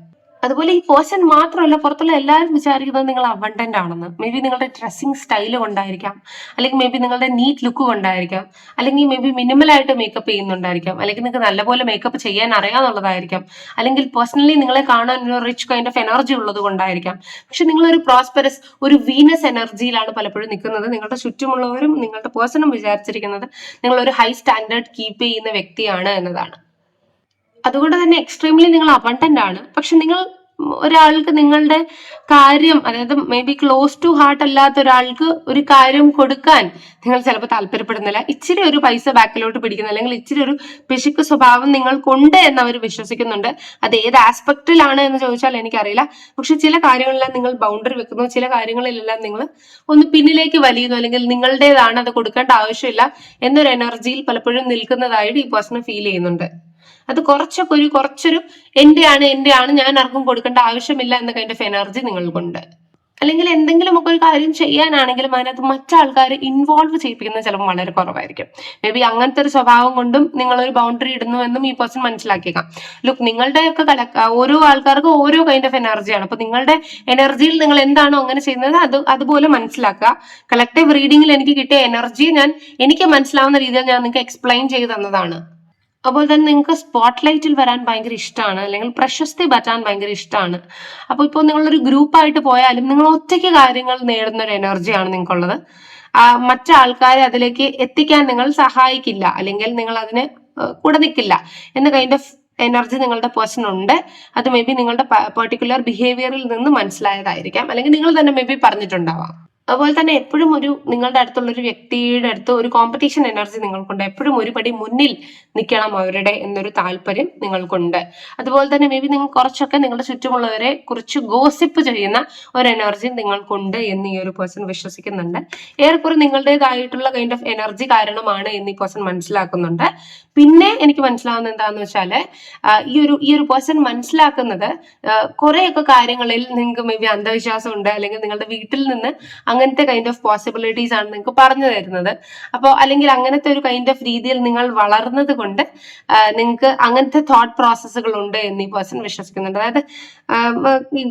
S1: അതുപോലെ ഈ പേഴ്സൺ മാത്രമല്ല പുറത്തുള്ള എല്ലാവരും വിചാരിക്കുന്നത് നിങ്ങൾ അബണ്ടന്റ് ആണെന്ന്. മേ ബി നിങ്ങളുടെ ഡ്രസ്സിങ് സ്റ്റൈൽ കൊണ്ടായിരിക്കാം. അല്ലെങ്കിൽ മേ ബി നിങ്ങളുടെ നീറ്റ് ലുക്ക് കൊണ്ടായിരിക്കാം. അല്ലെങ്കിൽ മേ ബി മിനിമൽ ആയിട്ട് മേക്കപ്പ് ചെയ്യുന്നുണ്ടായിരിക്കാം. അല്ലെങ്കിൽ നിങ്ങൾക്ക് നല്ലപോലെ മേക്കപ്പ് ചെയ്യാൻ അറിയാന്നുള്ളതായിരിക്കാം. അല്ലെങ്കിൽ പേഴ്സണലി നിങ്ങളെ കാണാൻ ഒരു റിച്ച് കൈൻഡ് ഓഫ് എനർജി ഉള്ളത് കൊണ്ടായിരിക്കാം. പക്ഷെ നിങ്ങൾ ഒരു പ്രോസ്പെറസ് ഒരു വീനസ് എനർജിയിലാണ് പലപ്പോഴും നിൽക്കുന്നത്. നിങ്ങളുടെ ചുറ്റുമുള്ളവരും നിങ്ങളുടെ പേഴ്സണും വിചാരിച്ചിരിക്കുന്നത് നിങ്ങൾ ഒരു ഹൈ സ്റ്റാൻഡേർഡ് കീപ്പ് ചെയ്യുന്ന വ്യക്തിയാണ് എന്നതാണ്. അതുകൊണ്ട് തന്നെ എക്സ്ട്രീംലി നിങ്ങൾ അബണ്ടന്റ് ആണ്. പക്ഷെ നിങ്ങൾ ഒരാൾക്ക് നിങ്ങളുടെ കാര്യം അതായത് maybe close to heart അല്ലാത്ത ഒരാൾക്ക് ഒരു കാര്യം കൊടുക്കാൻ നിങ്ങൾ ചിലപ്പോൾ താല്പര്യപ്പെടുന്നില്ല. ഇച്ചിരി ഒരു പൈസ ബാക്കിലോട്ട് പിടിക്കുന്ന അല്ലെങ്കിൽ ഇച്ചിരി ഒരു പിശുക്ക് സ്വഭാവം നിങ്ങൾക്കുണ്ട് എന്ന് അവർ വിശ്വസിക്കുന്നുണ്ട്. അത് ഏത് ആസ്പെക്റ്റിലാണ് എന്ന് ചോദിച്ചാൽ എനിക്കറിയില്ല. പക്ഷെ ചില കാര്യങ്ങളിലെല്ലാം നിങ്ങൾ ബൗണ്ടറി വെക്കുന്നു. ചില കാര്യങ്ങളിലെല്ലാം നിങ്ങൾ ഒന്ന് പിന്നിലേക്ക് വലിയുന്നു. അല്ലെങ്കിൽ നിങ്ങളുടേതാണ് അത് കൊടുക്കേണ്ട ആവശ്യമില്ല എന്നൊരു എനർജിയിൽ പലപ്പോഴും നിൽക്കുന്നതായിട്ട് ഈ പേഴ്സണ് ഫീൽ ചെയ്യുന്നുണ്ട്. അത് കുറച്ചൊക്കെ ഒരു കുറച്ചൊരു എന്റെ ആണ് എന്റെ ആണ് ഞാൻ ആർക്കും കൊടുക്കേണ്ട ആവശ്യമില്ല എന്നൊക്കെ എന്റെ എനർജി നിങ്ങൾക്കുണ്ട്. അല്ലെങ്കിൽ എന്തെങ്കിലുമൊക്കെ ഒരു കാര്യം ചെയ്യാനാണെങ്കിലും അതിനകത്ത് മറ്റാൾക്കാർ ഇൻവോൾവ് ചെയ്യിപ്പിക്കുന്നത് ചിലപ്പോൾ വളരെ കുറവായിരിക്കും. മേ ബി അങ്ങനത്തെ ഒരു സ്വഭാവം കൊണ്ടും നിങ്ങൾ ഒരു ബൗണ്ടറി ഇടുന്നു എന്നും ഈ പേഴ്സൺ മനസ്സിലാക്കിയേക്കാം. ലുക്ക് നിങ്ങളുടെയൊക്കെ കല ഓരോ ആൾക്കാർക്കും ഓരോ കൈൻഡ് ഓഫ് എനർജിയാണ് അപ്പൊ നിങ്ങളുടെ എനർജിയിൽ നിങ്ങൾ എന്താണോ അങ്ങനെ ചെയ്യുന്നത് അത് അതുപോലെ മനസ്സിലാക്കുക. കളക്റ്റീവ് റീഡിങ്ങിൽ എനിക്ക് കിട്ടിയ എനർജി ഞാൻ എനിക്ക് മനസ്സിലാവുന്ന രീതിയിൽ ഞാൻ നിങ്ങൾക്ക് എക്സ്പ്ലെയിൻ ചെയ്തു തന്നതാണ്. അതുപോലെ തന്നെ നിങ്ങൾക്ക് സ്പോട്ട് ലൈറ്റിൽ വരാൻ ഭയങ്കര ഇഷ്ടമാണ് അല്ലെങ്കിൽ പ്രശസ്തി പറ്റാൻ ഭയങ്കര ഇഷ്ടമാണ് അപ്പോൾ ഇപ്പോൾ നിങ്ങളൊരു ഗ്രൂപ്പായിട്ട് പോയാലും നിങ്ങൾ ഒറ്റയ്ക്ക് കാര്യങ്ങൾ നേടുന്ന ഒരു എനർജിയാണ് നിങ്ങൾക്കുള്ളത്. ആ, മറ്റാൾക്കാരെ അതിലേക്ക് എത്തിക്കാൻ നിങ്ങൾ സഹായിക്കില്ല. അല്ലെങ്കിൽ നിങ്ങൾ അതിന് കൂടെ നിൽക്കില്ല. എന്ന കൈൻഡ് ഓഫ് എനർജി നിങ്ങളുടെ പേഴ്സൺ ഉണ്ട്. അത് മേ ബി നിങ്ങളുടെ പെർട്ടിക്കുലർ ബിഹേവിയറിൽ നിന്ന് മനസ്സിലായതായിരിക്കാം. അല്ലെങ്കിൽ നിങ്ങൾ തന്നെ മേ ബി പറഞ്ഞിട്ടുണ്ടാവാം. അതുപോലെ തന്നെ എപ്പോഴും ഒരു നിങ്ങളുടെ അടുത്തുള്ള ഒരു വ്യക്തിയുടെ അടുത്ത് ഒരു കോമ്പറ്റീഷൻ എനർജി നിങ്ങൾക്കുണ്ട്. എപ്പോഴും ഒരു പടി മുന്നിൽ നിൽക്കണം അവരുടെ എന്നൊരു താല്പര്യം നിങ്ങൾക്കുണ്ട്. അതുപോലെ തന്നെ മേ ബി നിങ്ങൾ കുറച്ചൊക്കെ നിങ്ങളുടെ ചുറ്റുമുള്ളവരെ കുറിച്ച് ഗോസിപ്പ് ചെയ്യുന്ന ഒരു എനർജി നിങ്ങൾക്കുണ്ട് എന്ന് ഈ ഒരു പേഴ്സൺ വിശ്വസിക്കുന്നുണ്ട്. ഏറെക്കുറെ നിങ്ങളുടേതായിട്ടുള്ള കൈൻഡ് ഓഫ് എനർജി കാരണമാണ് എന്ന് ഈ പേഴ്സൺ മനസ്സിലാക്കുന്നുണ്ട്. പിന്നെ എനിക്ക് മനസ്സിലാവുന്ന എന്താണെന്ന് വെച്ചാൽ ഈ ഒരു ഈ ഒരു പേഴ്സൺ മനസ്സിലാക്കുന്നത് കുറേയൊക്കെ കാര്യങ്ങളിൽ നിങ്ങൾക്ക് മേ ബി അന്ധവിശ്വാസം ഉണ്ട് അല്ലെങ്കിൽ നിങ്ങളുടെ വീട്ടിൽ നിന്ന് അങ്ങനത്തെ കൈൻഡ് ഓഫ് പോസിബിലിറ്റീസ് ആണ് നിങ്ങൾക്ക് പറഞ്ഞു തരുന്നത്. അപ്പോൾ അല്ലെങ്കിൽ അങ്ങനത്തെ ഒരു കൈൻഡ് ഓഫ് രീതിയിൽ നിങ്ങൾ വളർന്നത് കൊണ്ട് നിങ്ങൾക്ക് അങ്ങനത്തെ തോട്ട് പ്രോസസ്സുകൾ ഉണ്ട് എന്ന് ഈ പേഴ്സൺ വിശ്വസിക്കുന്നുണ്ട്. അതായത്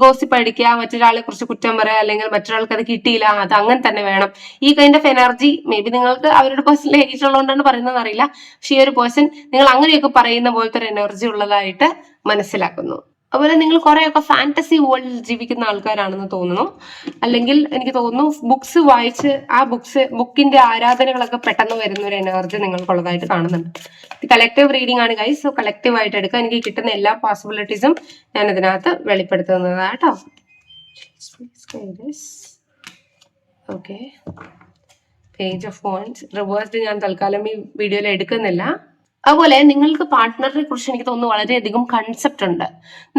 S1: ഗോസിപ്പ് അടിക്കുക മറ്റൊരാളെ കുറിച്ച് കുറ്റം പറയുക അല്ലെങ്കിൽ മറ്റൊരാൾക്ക് അത് കിട്ടിയില്ല അത് അങ്ങനെ തന്നെ വേണം. ഈ kind of energy maybe നിങ്ങൾക്ക് അവരുടെ പേഴ്സണൽ ഏജ് ഉള്ളതുകൊണ്ടാണ് പറയുന്നത് അറിയില്ല. പക്ഷെ ഈ ഒരു പേഴ്സൺ നിങ്ങൾ അങ്ങനെയൊക്കെ പറയുന്ന പോലത്തെ ഒരു എനർജി ഉള്ളതായിട്ട് മനസ്സിലാക്കുന്നു. അതുപോലെ നിങ്ങൾ കുറെയൊക്കെ ഫാന്റസി വേൾഡിൽ ജീവിക്കുന്ന ആൾക്കാരാണെന്ന് തോന്നുന്നു. അല്ലെങ്കിൽ എനിക്ക് തോന്നുന്നു ബുക്സ് വായിച്ച് ആ ബുക്സ് ബുക്കിന്റെ ആരാധനകളൊക്കെ പെട്ടെന്ന് വരുന്ന ഒരു എനർജി നിങ്ങൾക്കുള്ളതായിട്ട് കാണുന്നുണ്ട്. ഇത് കളക്റ്റീവ് റീഡിംഗ് ആണ് ഗൈസ് സോ കളക്റ്റീവ് ആയിട്ട് എടുക്കുക എനിക്ക് കിട്ടുന്ന എല്ലാ പോസിബിലിറ്റീസും ഞാൻ ഇതിനകത്ത് വെളിപ്പെടുത്തുന്നതാട്ടോ. ഓക്കെ പേജ് ഓഫ് ഫോൺസ് റിവേഴ്സ്ഡ് ഞാൻ തൽക്കാലം ഈ വീഡിയോയിൽ എടുക്കുന്നില്ല. അതുപോലെ നിങ്ങൾക്ക് പാർട്ട്ണറിനെ കുറിച്ച് എനിക്ക് തോന്നുന്നു വളരെയധികം കൺസെപ്റ്റ് ഉണ്ട്.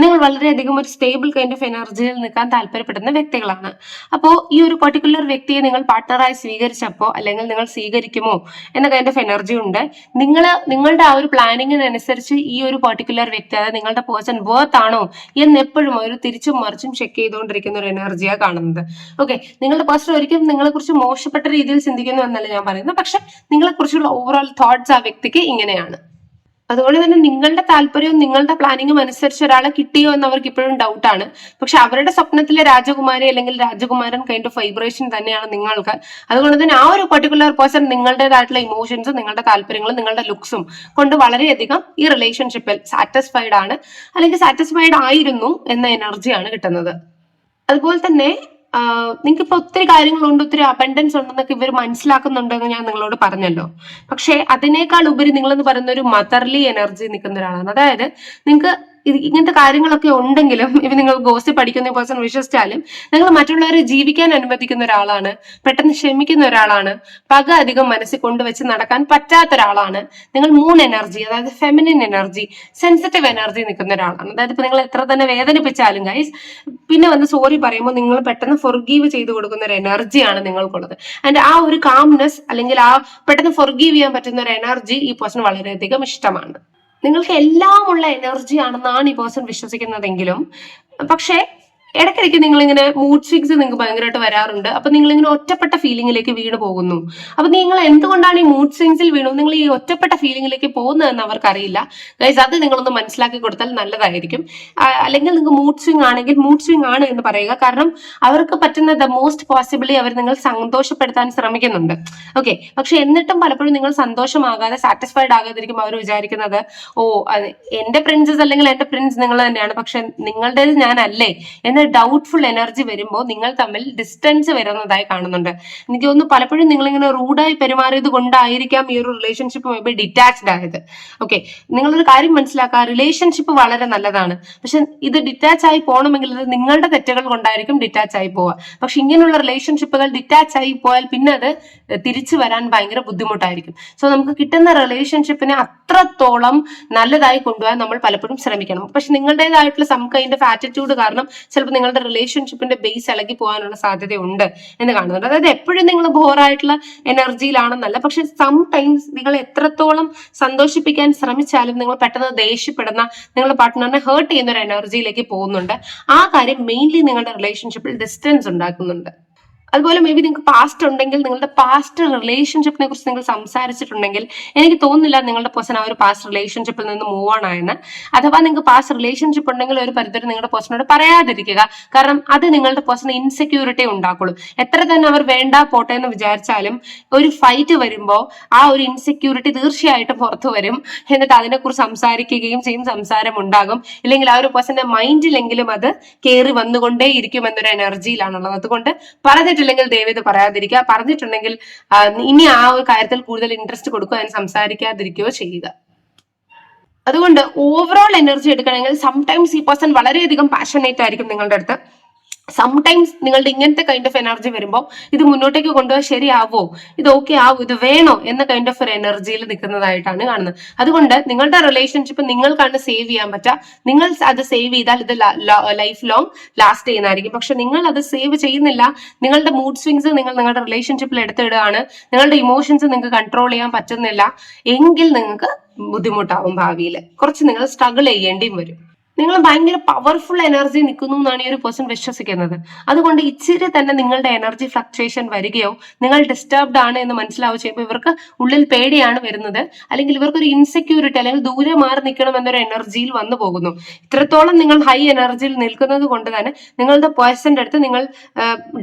S1: നിങ്ങൾ വളരെയധികം ഒരു സ്റ്റേബിൾ കൈൻഡ് ഓഫ് എനർജിയിൽ നിൽക്കാൻ താല്പര്യപ്പെടുന്ന വ്യക്തികളാണ്. അപ്പോൾ ഈ ഒരു പർട്ടിക്കുലർ വ്യക്തിയെ നിങ്ങൾ പാർട്ട്ണറായി സ്വീകരിച്ചപ്പോൾ അല്ലെങ്കിൽ നിങ്ങൾ സ്വീകരിക്കുമോ എന്ന കൈൻഡ് ഓഫ് എനർജി ഉണ്ട്. നിങ്ങൾ നിങ്ങളുടെ ആ ഒരു പ്ലാനിങ്ങിനനുസരിച്ച് ഈ ഒരു പർട്ടിക്കുലർ വ്യക്തി അതായത് നിങ്ങളുടെ പേഴ്സൺ വർത്ത് ആണോ എന്ന് എപ്പോഴും ഒരു തിരിച്ചും മറിച്ചും ചെക്ക് ചെയ്തുകൊണ്ടിരിക്കുന്ന ഒരു എനർജിയാണ് കാണുന്നത്. ഓക്കെ നിങ്ങളുടെ പേഴ്സൺ ഒരിക്കലും നിങ്ങളെ കുറിച്ച് മോശപ്പെട്ട രീതിയിൽ ചിന്തിക്കുന്നു എന്നല്ല ഞാൻ പറയുന്നത്. പക്ഷെ നിങ്ങളെ കുറിച്ചുള്ള ഓവറോൾ തോട്ട്സ് ആ വ്യക്തിക്ക് ഇങ്ങനെയാണ്. അതുകൊണ്ട് തന്നെ നിങ്ങളുടെ താല്പര്യവും നിങ്ങളുടെ പ്ലാനിങ്ങും അനുസരിച്ച് ഒരാളെ കിട്ടിയോ എന്ന് അവർക്ക് ഇപ്പോഴും ആണ്. പക്ഷെ അവരുടെ സ്വപ്നത്തിലെ രാജകുമാരി അല്ലെങ്കിൽ രാജകുമാരൻ കൈൻഡ് ഓഫ് വൈബ്രേഷൻ തന്നെയാണ് നിങ്ങൾക്ക്. അതുകൊണ്ട് തന്നെ ആ ഒരു പർട്ടിക്കുലർ പേഴ്സൺ നിങ്ങളുടേതായിട്ടുള്ള ഇമോഷൻസും നിങ്ങളുടെ താല്പര്യങ്ങളും നിങ്ങളുടെ ലുക്സും കൊണ്ട് വളരെയധികം ഈ റിലേഷൻഷിപ്പിൽ സാറ്റിസ്ഫൈഡ് ആണ്. അല്ലെങ്കിൽ സാറ്റിസ്ഫൈഡ് ആയിരുന്നു എന്ന എനർജിയാണ് കിട്ടുന്നത്. അതുപോലെ തന്നെ നിങ്ങൾക്ക് ഇപ്പൊ ഒത്തിരി കാര്യങ്ങളുണ്ട് ഒത്തിരി അബൻഡൻസ് ഉണ്ടെന്നൊക്കെ ഇവർ മനസ്സിലാക്കുന്നുണ്ടെന്ന് ഞാൻ നിങ്ങളോട് പറഞ്ഞല്ലോ. പക്ഷെ അതിനേക്കാൾ ഉപരി നിങ്ങളെന്ന് പറയുന്ന ഒരു മദർലി എനർജി നിൽക്കുന്ന ഒരാളാണ്. അതായത് നിങ്ങൾക്ക് ഇത് ഇങ്ങനത്തെ കാര്യങ്ങളൊക്കെ ഉണ്ടെങ്കിലും ഇവ നിങ്ങൾ ഗോസി പഠിക്കുന്ന പേഴ്സൺ വിശ്വസിച്ചാലും നിങ്ങൾ മറ്റുള്ളവരെ ജീവിക്കാൻ അനുവദിക്കുന്ന ഒരാളാണ് പെട്ടെന്ന് ക്ഷമിക്കുന്ന ഒരാളാണ് പക അധികം മനസ്സിൽ കൊണ്ടുവച്ച് നടക്കാൻ പറ്റാത്ത ഒരാളാണ്. നിങ്ങൾ മൂൺ എനർജി അതായത് ഫെമിനിൻ എനർജി സെൻസിറ്റീവ് എനർജി നിൽക്കുന്ന ഒരാളാണ്. അതായത് ഇപ്പൊ നിങ്ങൾ എത്ര തന്നെ വേദനിപ്പിച്ചാലും ഗൈസ് പിന്നെ വന്ന് സോറി പറയുമ്പോൾ നിങ്ങൾ പെട്ടെന്ന് ഫൊർഗീവ് ചെയ്ത് കൊടുക്കുന്ന ഒരു എനർജിയാണ് നിങ്ങൾക്കുള്ളത്. ആൻഡ് ആ ഒരു കാംനെസ് അല്ലെങ്കിൽ ആ പെട്ടെന്ന് ഫൊർഗീവ് ചെയ്യാൻ പറ്റുന്ന ഒരു എനർജി ഈ പേഴ്സൺ വളരെയധികം ഇഷ്ടമാണ്. നിങ്ങൾക്ക് എല്ലാം ഉള്ള എനർജി ആണെന്നാണ് ഈ പേഴ്സൺ വിശ്വസിക്കുന്നതെങ്കിലും. പക്ഷേ ഇടയ്ക്കിടയ്ക്ക് നിങ്ങൾ ഇങ്ങനെ മൂഡ് സ്വിങ്സ് നിങ്ങൾക്ക് ഭയങ്കരമായിട്ട് വരാറുണ്ട്. അപ്പൊ നിങ്ങൾ ഇങ്ങനെ ഒറ്റപ്പെട്ട ഫീലിംഗിലേക്ക് വീണ് പോകുന്നു. അപ്പൊ നിങ്ങൾ എന്തുകൊണ്ടാണ് ഈ മൂഡ് സ്വിങ്സിൽ വീണു നിങ്ങൾ ഈ ഒറ്റപ്പെട്ട ഫീലിംഗിലേക്ക് പോകുന്നതെന്ന് അവർക്കറിയില്ല. ഗൈസ് അത് നിങ്ങളൊന്ന് മനസ്സിലാക്കി കൊടുത്താൽ നല്ലതായിരിക്കും. അല്ലെങ്കിൽ നിങ്ങൾക്ക് മൂഡ് സ്വിങ് ആണെങ്കിൽ മൂഡ് സ്വിങ് ആണ് എന്ന് പറയുക. കാരണം അവർക്ക് പറ്റുന്ന ദ മോസ്റ്റ് പോസിബിളി അവർ നിങ്ങൾ സന്തോഷപ്പെടുത്താൻ ശ്രമിക്കുന്നുണ്ട്. ഓക്കെ പക്ഷെ എന്നിട്ടും പലപ്പോഴും നിങ്ങൾ സന്തോഷമാകാതെ സാറ്റിസ്ഫൈഡ് ആകാതിരിക്കും അവർ വിചാരിക്കുന്നത് ഓ എന്റെ പ്രിൻസസ് അല്ലെങ്കിൽ എന്റെ പ്രിൻസ് നിങ്ങൾ തന്നെയാണ്. പക്ഷെ നിങ്ങളുടേത് ഞാനല്ലേ? എന്ന ഡൗട്ട്ഫുൾ എനർജി വരുമ്പോൾ നിങ്ങൾ തമ്മിൽ ഡിസ്റ്റൻസ് വരുന്നതായി കാണുന്നുണ്ട്. എനിക്ക് തോന്നുന്നു പലപ്പോഴും നിങ്ങൾ ഇങ്ങനെ റൂഡായി പെരുമാറിയത് കൊണ്ടായിരിക്കാം ഈ ഒരു റിലേഷൻഷിപ്പ് മേ ബി ഡിറ്റാച്ച്ഡ് ആയത്. ഓക്കെ നിങ്ങളൊരു കാര്യം മനസ്സിലാക്കുക റിലേഷൻഷിപ്പ് വളരെ നല്ലതാണ്. പക്ഷെ ഇത് ഡിറ്റാച്ച് ആയി പോകണമെങ്കിൽ അത് നിങ്ങളുടെ തെറ്റുകൾ കൊണ്ടായിരിക്കും ഡിറ്റാച്ച് ആയി പോവുക. പക്ഷെ ഇങ്ങനെയുള്ള റിലേഷൻഷിപ്പുകൾ ഡിറ്റാച്ച് ആയി പോയാൽ പിന്നെ അത് തിരിച്ചു വരാൻ ഭയങ്കര ബുദ്ധിമുട്ടായിരിക്കും. സോ നമുക്ക് കിട്ടുന്ന റിലേഷൻഷിപ്പിനെ അത്രത്തോളം നല്ലതായി കൊണ്ടുപോകാൻ നമ്മൾ പലപ്പോഴും ശ്രമിക്കണം. പക്ഷെ നിങ്ങളുടേതായിട്ടുള്ള സം അതിന്റെ ആറ്റിറ്റ്യൂഡ് കാരണം ചിലപ്പോൾ നിങ്ങളുടെ റിലേഷൻഷിപ്പിന്റെ ബേസ് ഇളകി പോകാനുള്ള സാധ്യതയുണ്ട് എന്ന് കാണുന്നുണ്ട്. അതായത് എപ്പോഴും നിങ്ങൾ ബോറായിട്ടുള്ള എനർജിയിലാണെന്നല്ല പക്ഷെ സം ടൈംസ് നിങ്ങൾ എത്രത്തോളം സന്തോഷിപ്പിക്കാൻ ശ്രമിച്ചാലും നിങ്ങൾ പെട്ടെന്ന് ദേഷ്യപ്പെടുന്ന നിങ്ങളുടെ പാർട്ട്ണറിനെ ഹേർട്ട് ചെയ്യുന്ന ഒരു എനർജിയിലേക്ക് പോകുന്നുണ്ട്. ആ കാര്യം മെയിൻലി നിങ്ങളുടെ റിലേഷൻഷിപ്പിൽ ഡിസ്റ്റൻസ് ഉണ്ടാക്കുന്നുണ്ട്. അതുപോലെ മേ ബി നിങ്ങൾക്ക് പാസ്റ്റ് ഉണ്ടെങ്കിൽ നിങ്ങളുടെ പാസ്റ്റ് റിലേഷൻഷിപ്പിനെ കുറിച്ച് നിങ്ങൾ സംസാരിച്ചിട്ടുണ്ടെങ്കിൽ എനിക്ക് തോന്നുന്നില്ല നിങ്ങളുടെ പേഴ്സൺ ആ ഒരു പാസ്റ്റ് റിലേഷൻഷിപ്പിൽ നിന്ന് മൂവ് ഓൺ അഥവാ നിങ്ങൾക്ക് പാസ്റ്റ് റിലേഷൻഷിപ്പ് ഉണ്ടെങ്കിൽ ഒരു പരിധി നിങ്ങളുടെ പേഴ്സണോട് പറയാതിരിക്കുക. കാരണം അത് നിങ്ങളുടെ പേഴ്സൺ ഇൻസെക്യൂരിറ്റി ഉണ്ടാക്കുള്ളൂ. എത്ര തന്നെ അവർ വേണ്ട പോട്ടെ എന്ന് വിചാരിച്ചാലും ഒരു ഫൈറ്റ് വരുമ്പോൾ ആ ഒരു ഇൻസെക്യൂരിറ്റി തീർച്ചയായിട്ടും പുറത്തു വരും. എന്നിട്ട് അതിനെക്കുറിച്ച് സംസാരിക്കുകയും ചെയ്യും സംസാരം ഉണ്ടാകും. ഇല്ലെങ്കിൽ ആ ഒരു പേഴ്സന്റെ മൈൻഡിലെങ്കിലും അത് കയറി വന്നുകൊണ്ടേ ഇരിക്കും എന്നൊരു എനർജിയിലാണുള്ളത് അതുകൊണ്ട് പറഞ്ഞിട്ടില്ലെങ്കിൽ ദയവേത് പറയാതിരിക്കുക. പറഞ്ഞിട്ടുണ്ടെങ്കിൽ ഇനി ആ ഒരു കാര്യത്തിൽ കൂടുതൽ ഇൻട്രസ്റ്റ് കൊടുക്കുക അതിന് സംസാരിക്കാതിരിക്കുകയോ ചെയ്യുക. അതുകൊണ്ട് ഓവറോൾ എനർജി എടുക്കണമെങ്കിൽ സംടൈംസ് ഈ പേഴ്സൺ വളരെയധികം പാഷനേറ്റ് ആയിരിക്കും നിങ്ങളുടെ അടുത്ത്. സംടൈംസ് നിങ്ങളുടെ ഇങ്ങനത്തെ കൈൻഡ് ഓഫ് എനർജി വരുമ്പോൾ ഇത് മുന്നോട്ടേക്ക് കൊണ്ടുപോകാൻ ശരിയാവോ? ഇത് ഓക്കെ ആവോ? ഇത് വേണോ? എന്ന കൈൻഡ് ഓഫ് ഒരു എനർജിയിൽ നിൽക്കുന്നതായിട്ടാണ് കാണുന്നത്. അതുകൊണ്ട് നിങ്ങളുടെ റിലേഷൻഷിപ്പ് നിങ്ങൾക്കാണ് സേവ് ചെയ്യാൻ പറ്റുക. നിങ്ങൾ അത് സേവ് ചെയ്താൽ ഇത് ലൈഫ് ലോങ് ലാസ്റ്റ് ചെയ്യുന്നതായിരിക്കും. പക്ഷെ നിങ്ങൾ അത് സേവ് ചെയ്യുന്നില്ല. നിങ്ങളുടെ മൂഡ് സ്വിങ്സ് നിങ്ങൾ നിങ്ങളുടെ റിലേഷൻഷിപ്പിൽ എടുത്തിടുകയാണ്. നിങ്ങളുടെ ഇമോഷൻസ് നിങ്ങൾക്ക് കൺട്രോൾ ചെയ്യാൻ പറ്റുന്നില്ല. എങ്കിൽ നിങ്ങൾക്ക് ബുദ്ധിമുട്ടാവും ഭാവിയിൽ കുറച്ച് നിങ്ങൾ സ്ട്രഗിൾ ചെയ്യേണ്ടിയും വരും. നിങ്ങൾ ഭയങ്കര പവർഫുൾ എനർജി നിൽക്കുന്നു എന്നാണ് ഈ ഒരു പേഴ്സൺ വിശ്വസിക്കുന്നത്. അതുകൊണ്ട് ഇച്ചിരി തന്നെ നിങ്ങളുടെ എനർജി ഫ്ലക്ച്വേഷൻ വരികയോ നിങ്ങൾ ഡിസ്റ്റർബ്ഡ് ആണ് എന്ന് മനസ്സിലാവുക ചെയ്യുമ്പോൾ ഇവർക്ക് ഉള്ളിൽ പേടിയാണ് വരുന്നത്. അല്ലെങ്കിൽ ഇവർക്കൊരു ഇൻസെക്യൂരിറ്റി അല്ലെങ്കിൽ ദൂരെ മാറി നിൽക്കണം എന്നൊരു എനർജിയിൽ വന്നു പോകുന്നു. ഇത്രത്തോളം നിങ്ങൾ ഹൈ എനർജിയിൽ നിൽക്കുന്നത് കൊണ്ട് തന്നെ നിങ്ങളുടെ പേഴ്സന്റെ അടുത്ത് നിങ്ങൾ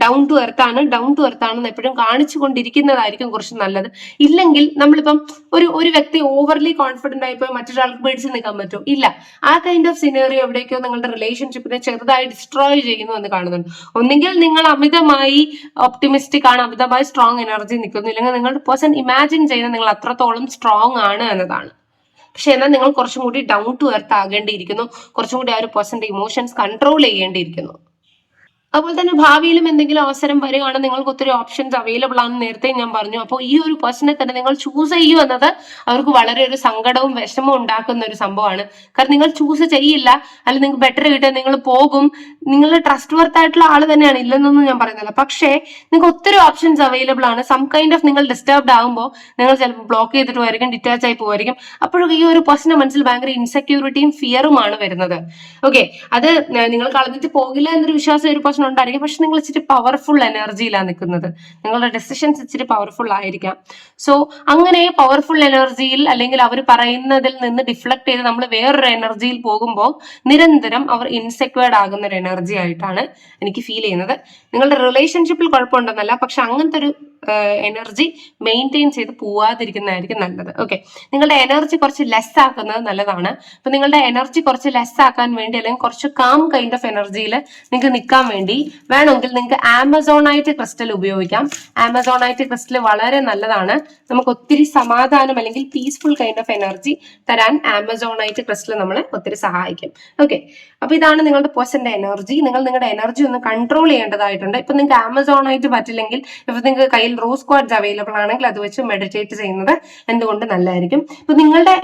S1: ഡൗൺ ടു എർത്ത് ആണ്. ഡൗൺ ടു എർത്ത് ആണെന്ന് എപ്പോഴും കാണിച്ചു കൊണ്ടിരിക്കുന്നതായിരിക്കും കുറച്ച് നല്ലത്. ഇല്ലെങ്കിൽ നമ്മളിപ്പം ഒരു ഒരു വ്യക്തി ഓവർലി കോൺഫിഡന്റ് ആയിപ്പോയി മറ്റൊരാൾക്ക് പേടിച്ച് നിൽക്കാൻ പറ്റും ഇല്ല. ആ കൈൻഡ് ഓഫ് സിനേറിയോ എവിടേക്കോ നിങ്ങളുടെ റിലേഷൻഷിപ്പിനെ ചെറുതായി ഡിസ്ട്രോയ് ചെയ്യുന്നു എന്ന് കാണുന്നുണ്ട്. ഒന്നെങ്കിൽ നിങ്ങൾ അമിതമായി ഒപ്റ്റിമിസ്റ്റിക് ആണ് അമിതമായി സ്ട്രോങ് എനർജി നിൽക്കുന്നു. ഇല്ലെങ്കിൽ നിങ്ങളുടെ പേഴ്സൺ ഇമാജിൻ ചെയ്യുന്ന നിങ്ങൾ അത്രത്തോളം സ്ട്രോങ് ആണ് എന്നതാണ്. പക്ഷെ എന്നാൽ നിങ്ങൾ കുറച്ചും കൂടി ഡൗൺ ടു എർത്ത് ആകേണ്ടിയിരിക്കുന്നു. കുറച്ചും കൂടി ആ ഒരു പേഴ്സന്റെ ഇമോഷൻസ് കൺട്രോൾ ചെയ്യേണ്ടിയിരിക്കുന്നു. അതുപോലെ തന്നെ ഭാവിയിലും എന്തെങ്കിലും അവസരം വരികയാണ് നിങ്ങൾക്ക് ഒത്തിരി ഓപ്ഷൻസ് അവൈലബിൾ ആണെന്ന് നേരത്തെ ഞാൻ പറഞ്ഞു. അപ്പോൾ ഈ ഒരു പേഴ്സണെ തന്നെ നിങ്ങൾ ചൂസ് ചെയ്യൂ എന്നത് അവർക്ക് വളരെ ഒരു സങ്കടവും വിഷമവും ഉണ്ടാക്കുന്ന ഒരു സംഭവമാണ്. കാരണം നിങ്ങൾ ചൂസ് ചെയ്യില്ല അല്ലെങ്കിൽ നിങ്ങൾക്ക് ബെറ്റർ കിട്ടുക നിങ്ങൾ പോകും. നിങ്ങൾ ട്രസ്റ്റ് വർത്ത് ആയിട്ടുള്ള ആൾ തന്നെയാണ് ഇല്ലെന്നൊന്നും ഞാൻ പറയുന്നില്ല. പക്ഷേ നിങ്ങൾക്ക് ഒത്തിരി ഓപ്ഷൻസ് അവൈലബിൾ ആണ്. സം കൈൻഡ് ഓഫ് നിങ്ങൾ ഡിസ്റ്റർബ്ഡ് ആകുമ്പോൾ നിങ്ങൾ ചിലപ്പോൾ ബ്ലോക്ക് ചെയ്തിട്ട് പോയിരിക്കും ഡിറ്റാച്ച് ആയി പോകുമായിരിക്കും അപ്പോഴും ഈ ഒരു പേഴ്സണെ മനസ്സിൽ ഭയങ്കര ഇൻസെക്യൂരിറ്റിയും ഫിയറുമാണ് വരുന്നത്. ഓക്കെ അത് നിങ്ങൾ കളഞ്ഞിട്ട് പോകില്ല എന്നൊരു വിശ്വാസം ഒരു പേഴ്സൺ ഉണ്ടായിരിക്കും പക്ഷെ നിങ്ങൾ ഇച്ചിരി പവർഫുൾ എനർജിയിലാണ് നിൽക്കുന്നത്. നിങ്ങളുടെ ഡെസിഷൻസ് ഇച്ചിരി പവർഫുൾ ആയിരിക്കാം. സോ അങ്ങനെ പവർഫുൾ എനർജിയിൽ അല്ലെങ്കിൽ അവർ പറയുന്നതിൽ നിന്ന് ഡിഫ്ലക്ട് ചെയ്ത് നമ്മൾ വേറൊരു എനർജിയിൽ പോകുമ്പോൾ നിരന്തരം അവർ ഇൻസെക്വേർഡ് ആകുന്ന ഒരു എനർജി ആയിട്ടാണ് എനിക്ക് ഫീൽ ചെയ്യുന്നത്. നിങ്ങളുടെ റിലേഷൻഷിപ്പിൽ കുഴപ്പമുണ്ടെന്നല്ല. പക്ഷെ അങ്ങനത്തെ ഒരു എനർജി മെയിന്റെയിൻ ചെയ്ത് പോവാതിരിക്കുന്നതായിരിക്കും നല്ലത്. ഓക്കെ നിങ്ങളുടെ എനർജി കുറച്ച് ലെസ് ആക്കുന്നത് നല്ലതാണ്. അപ്പൊ നിങ്ങളുടെ എനർജി കുറച്ച് ലെസ് ആക്കാൻ വേണ്ടി അല്ലെങ്കിൽ കുറച്ച് കാം കൈൻഡ് ഓഫ് എനർജിയിൽ നിങ്ങൾക്ക് നിൽക്കാൻ വേണ്ടി വേണമെങ്കിൽ നിങ്ങൾക്ക് ആമസോണൈറ്റ് ക്രിസ്റ്റൽ ഉപയോഗിക്കാം. ആമസോണൈറ്റ് ക്രിസ്റ്റൽ വളരെ നല്ലതാണ്. നമുക്ക് ഒത്തിരി സമാധാനം അല്ലെങ്കിൽ പീസ്ഫുൾ കൈൻഡ് ഓഫ് എനർജി തരാൻ ആമസോണൈറ്റ് ക്രിസ്റ്റൽ നമ്മളെ ഒത്തിരി സഹായിക്കും. ഓക്കെ അപ്പൊ ഇതാണ് നിങ്ങളുടെ പേഴ്സന്റെ എനർജി നിങ്ങൾ നിങ്ങളുടെ എനർജി ഒന്ന് കൺട്രോൾ ചെയ്യേണ്ടതായിട്ടുണ്ട്. ഇപ്പൊ നിങ്ങൾക്ക് ആമസോണൈറ്റ് പറ്റില്ലെങ്കിൽ ഇപ്പൊ നിങ്ങൾക്ക് കയ്യിൽ റോസ് ക്വാഡ്സ് അവൈലബിൾ ആണെങ്കിൽ അത് വെച്ച് മെഡിറ്റേറ്റ് ചെയ്യുന്നത് എന്തുകൊണ്ട് നല്ലതായിരിക്കും? ഇപ്പൊ നിങ്ങളുടെ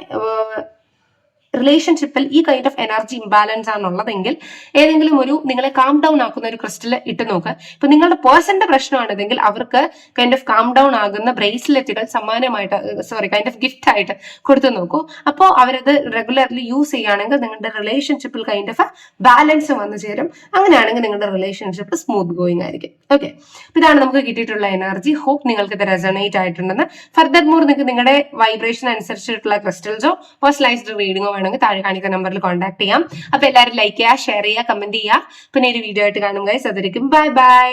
S1: റിലേഷൻഷിപ്പിൽ ഈ കൈൻഡ് ഓഫ് എനർജി ഇംബാലൻസ് ആണുള്ളതെങ്കിൽ ഏതെങ്കിലും ഒരു നിങ്ങളെ കാം ഡൗൺ ആക്കുന്ന ഒരു ക്രിസ്റ്റൽ ഇട്ട് നോക്കുക ഇപ്പൊ നിങ്ങളുടെ പേഴ്സന്റെ പ്രശ്നമാണിതെങ്കിൽ അവർക്ക് കൈൻഡ് ഓഫ് കാം ഡൗൺ ആകുന്ന ബ്രേസ്ലെറ്റുകൾ സമ്മാനമായിട്ട് സോറി കൈൻഡ് ഓഫ് ഗിഫ്റ്റ് ആയിട്ട് കൊടുത്തു നോക്കൂ. അപ്പോൾ അവരത് റെഗുലർലി യൂസ് ചെയ്യുകയാണെങ്കിൽ നിങ്ങളുടെ റിലേഷൻഷിപ്പിൽ കൈൻഡ് ഓഫ് ബാലൻസ് വന്നു ചേരും. അങ്ങനെയാണെങ്കിൽ നിങ്ങളുടെ റിലേഷൻഷിപ്പ് സ്മൂത്ത് ഗോയിങ് ആയിരിക്കും. ഓക്കെ ഇതാണ് നമുക്ക് കിട്ടിയിട്ടുള്ള എനർജി ഹോപ്പ് നിങ്ങൾക്ക് ഇത് റെസണേറ്റ് ആയിട്ടുണ്ടെന്ന്. ഫർദർ മോർ നിങ്ങൾക്ക് നിങ്ങളുടെ വൈബ്രേഷൻ അനുസരിച്ചിട്ടുള്ള ക്രിസ്റ്റൽസോ പേഴ്സണലൈസ്ഡ് റീഡിങ്ങോ വേണമെങ്കിൽ താഴെ കാണിക്കുന്ന നമ്പറിൽ കോൺടാക്ട് ചെയ്യാം. അപ്പൊ എല്ലാവരും ലൈക്ക് ചെയ്യുക ഷെയർ ചെയ്യുക കമന്റ് ചെയ്യുക. പിന്നെ ഒരു വീഡിയോ ആയിട്ട് കാണും ഗൈസ് ബൈ ബൈ